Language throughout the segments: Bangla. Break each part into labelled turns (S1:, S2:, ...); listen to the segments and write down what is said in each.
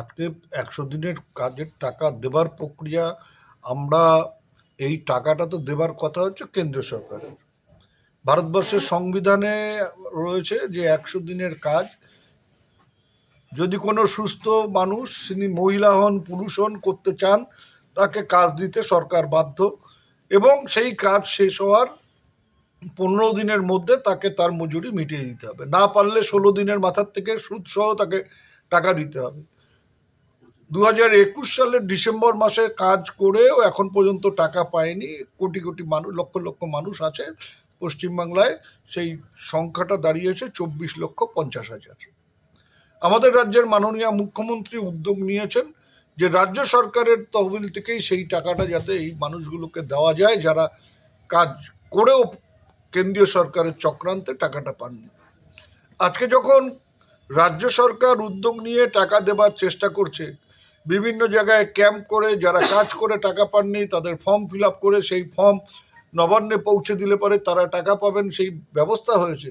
S1: আজকে একশো দিনের কাজের টাকা দেবার প্রক্রিয়া, আমরা এই টাকাটা তো দেবার কথা হচ্ছে কেন্দ্র সরকারের। ভারতবর্ষের সংবিধানে রয়েছে যে একশো দিনের কাজ। যদি কোনো সুস্থ মানুষ তিনি মহিলা হন, পুরুষ হন, করতে চান, তাকে কাজ দিতে সরকার বাধ্য এবং সেই কাজ শেষ হওয়ার পনেরো দিনের মধ্যে তাকে তার মজুরি মিটিয়ে দিতে হবে। না পারলে ষোলো দিনের মাথার থেকে সুদ সহ তাকে টাকা দিতে হবে। দু হাজার একুশ সালের ডিসেম্বর মাসে কাজ করেও এখন পর্যন্ত টাকা পায়নি। কোটি কোটি মানুষ লক্ষ লক্ষ মানুষ আছে পশ্চিমবাংলায়। সেই সংখ্যাটা দাঁড়িয়েছে চব্বিশ লক্ষ পঞ্চাশ হাজার। আমাদের রাজ্যের মাননীয় মুখ্যমন্ত্রী উদ্যোগ নিয়েছেন যে রাজ্য সরকারের তহবিল থেকেই সেই টাকাটা যাতে এই মানুষগুলোকে দেওয়া যায়, যারা কাজ করেও কেন্দ্রীয় সরকারের চক্রান্তে টাকাটা পাননি। আজকে যখন রাজ্য সরকার উদ্যোগ নিয়ে টাকা দেবার চেষ্টা করছে বিভিন্ন জায়গায় ক্যাম্প করে, যারা কাজ করে টাকা পাননি, তাদের ফর্ম ফিল করে, সেই ফর্ম নবান্নে পৌঁছে দিলে পরে তারা টাকা পাবেন, সেই ব্যবস্থা হয়েছে।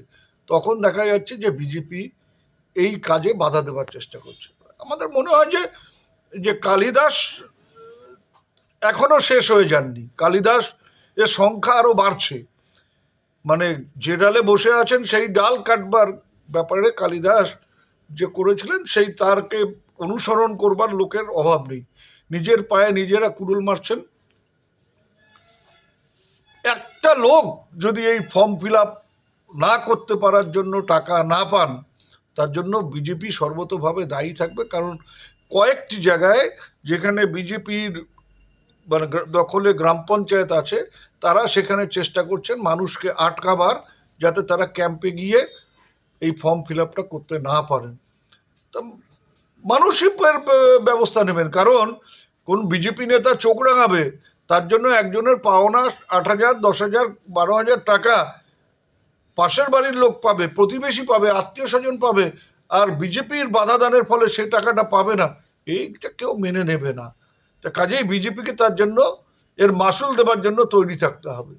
S1: তখন দেখা যাচ্ছে যে বিজেপি এই কাজে বাধা দেওয়ার চেষ্টা করছে। আমাদের মনে হয় যে যে কালিদাস এখনও শেষ হয়ে যাননি। কালিদাস এর সংখ্যা আরও বাড়ছে। মানে যে ডালে বসে আছেন, সেই ডাল কাটবার ব্যাপারে কালিদাস যে করেছিলেন, সেই তারকে অনুসরণ করবার লোকের অভাব নেই। নিজের পায়ে নিজেরা কুড়ুল মারছেন। একটা লোক যদি এই ফর্ম ফিল না করতে পারার জন্য টাকা না পান, তার জন্য বিজেপি সর্বতভাবে দায়ী থাকবে। কারণ কয়েকটি জায়গায় যেখানে বিজেপির মানে দখলে গ্রাম পঞ্চায়েত আছে, তারা সেখানে চেষ্টা করছেন মানুষকে আটকাবার, যাতে তারা ক্যাম্পে গিয়ে এই ফর্ম ফিল করতে না পারেন। তা মানুষই ব্যবস্থা নেবেন। কারণ কোন বিজেপি নেতা চোখ রাঙাবে, তার জন্য একজনের পাওনা আট হাজার, দশ হাজার, বারো হাজার টাকা পাশের বাড়ির লোক পাবে, প্রতিবেশী পাবে, আত্মীয় স্বজন পাবে, আর বিজেপির বাধা দানের ফলে সে টাকাটা পাবে না। এইটা কেউ মেনে নেবে না। তা কাজেই বিজেপিকে তার জন্য, এর মাসুল দেবার জন্য তৈরি থাকতে হবে।